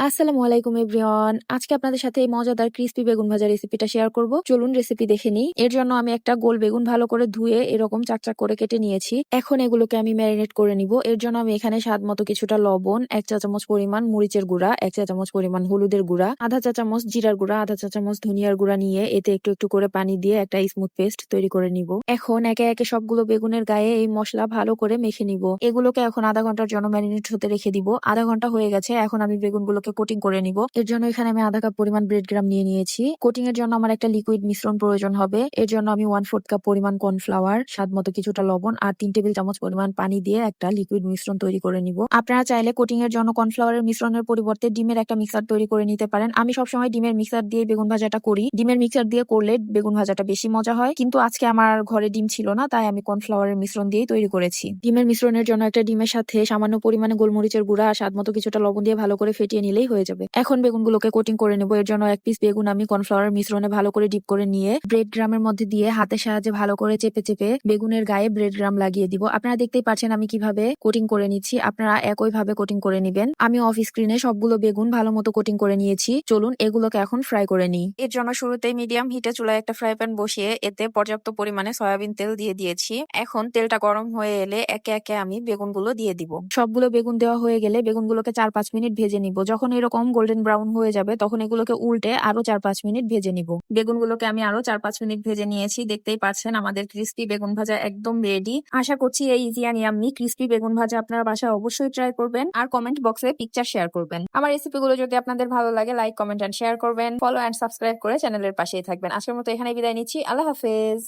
আসসালামু আলাইকুম এভরিওয়ান। আজকে আপনাদের সাথে এই মজাদার ক্রিস্পি বেগুন ভাজা রেসিপিটা শেয়ার করব। চলুন রেসিপি দেখে নিই। এর জন্য আমি একটা গোল বেগুন ভালো করে ধুয়ে এরকম চাকচাক করে কেটে নিয়েছি। এখন এগুলোকে আমি ম্যারিনেট করে নিব। এর জন্য আমি এখানে স্বাদ মতো কিছুটা লবণ, এক চা চামচ পরিমাণ মরিচের গুঁড়া, এক চা চামচ পরিমাণ হলুদের গুঁড়া, আধা চা চামচ জিরার গুঁড়া, আধা চা চামচ ধনিয়ার গুঁড়া নিয়ে এতে একটু একটু করে পানি দিয়ে একটা স্মুথ পেস্ট তৈরি করে নিব। এখন একে একে সবগুলো বেগুনের গায়ে এই মশলা ভালো করে মেখে নিব। এগুলোকে এখন আধা ঘণ্টার জন্য ম্যারিনেট হতে রেখে দিব। আধা ঘণ্টা হয়ে গেছে। এখন আমি বেগুনগুলোকে কোটিং করে নিব। এর জন্য এখানে আমি আধা কাপ পরিমাণ ব্রেড গ্রাম নিয়ে নিয়েছি। কোটিং এর জন্য আমার একটা লিকুইড মিশ্রণ প্রয়োজন হবে। এর জন্য আমি ওয়ান ফোর্থ কাপ পরিমাণ কর্নফ্লাওয়ার স্বাদ মতো কিছুটা লবণ আর তিন টেবিল চামচ পরিমাণ পানি দিয়ে একটা লিকুইড মিশ্রণ তৈরি করে নিব। আপনারা চাইলে কোটিং এর জন্য কর্নফ্লাওয়ারের মিশ্রণের পরিবর্তে ডিমের একটা মিক্সার তৈরি করে নিতে পারেন। আমি সবসময় ডিমের মিক্সার দিয়ে বেগুন ভাজাটা করি। ডিমের মিক্সার দিয়ে করলে বেগুন ভাজাটা বেশি মজা হয়। কিন্তু আজকে আমার ঘরে ডিম ছিল না, তাই আমি কর্নফ্লাওয়ারের মিশ্রণ দিয়েই তৈরি করেছি। ডিমের মিশ্রণের জন্য একটা ডিমের সাথে সামান্য পরিমাণে গোলমরিচের গুঁড়া আর স্বাদ মতো কিছুটা লবণ দিয়ে ভালো করে ফেটিয়ে নিলেই হয়ে যাবে। এখন বেগুনগুলোকে কোটিং করে নেব। এর জন্য এক পিস বেগুন আমি কর্নফ্লাওয়ার মিশ্রণে ভালো করে ডিপ করে নিয়ে ব্রেড গ্রামের মধ্যে দিয়ে হাতের সাহায্যে ভালো করে চেপে চেপে বেগুনের গায়ে ব্রেড গ্রাম লাগিয়ে দিব। আপনারা দেখতেই পাচ্ছেন আমি কীভাবে কোটিং করে নিচ্ছি। আপনারা একই ভাবে কোটিং করে নিবেন। আমি অফ স্ক্রিনে সবগুলো বেগুন ভালো মতো কোটিং করে নিয়েছি। চলুন এগুলোকে এখন ফ্রাই করে নিই। এর জন্য শুরুতেই মিডিয়াম হিটে চুলায় একটা ফ্রাই প্যান বসিয়ে এতে পর্যাপ্ত পরিমাণে সয়াবিন তেল দিয়ে দিয়েছি। এখন তেলটা গরম হয়ে এলে একে একে আমি বেগুনগুলো দিয়ে দিব। সবগুলো বেগুন দেওয়া হয়ে গেলে বেগুনগুলোকে চার পাঁচ মিনিট ভেজে নিব। যখন এরকম গোল্ডেন ব্রাউন হয়ে যাবে, তখন এগুলোকে উল্টে আরও চার পাঁচ মিনিট ভেজে নিব। বেগুনগুলোকে আমি আরও চার পাঁচ মিনিট ভেজে নিয়েছি, দেখতেই পাচ্ছেন আমাদের ক্রিস্পি বেগুন ভাজা একদম রেডি আশা করছি এই ইজি অ্যান্ড ইয়াম্মি ক্রিস্পি বেগুন ভাজা আপনার বাসায় অবশ্যই ট্রাই করবেন আর কমেন্ট বক্সে পিকচার শেয়ার করবেন। আমার রেসিপিগুলো যদি আপনাদের ভালো লাগে লাইক কমেন্ট অ্যান্ড শেয়ার করবেন। ফলো অ্যান্ড সাবস্ক্রাইব করে চ্যানেলের পাশেই থাকবেন। আজকের মতো এখানে বিদায় নিচ্ছি। আল্লাহ হাফেজ।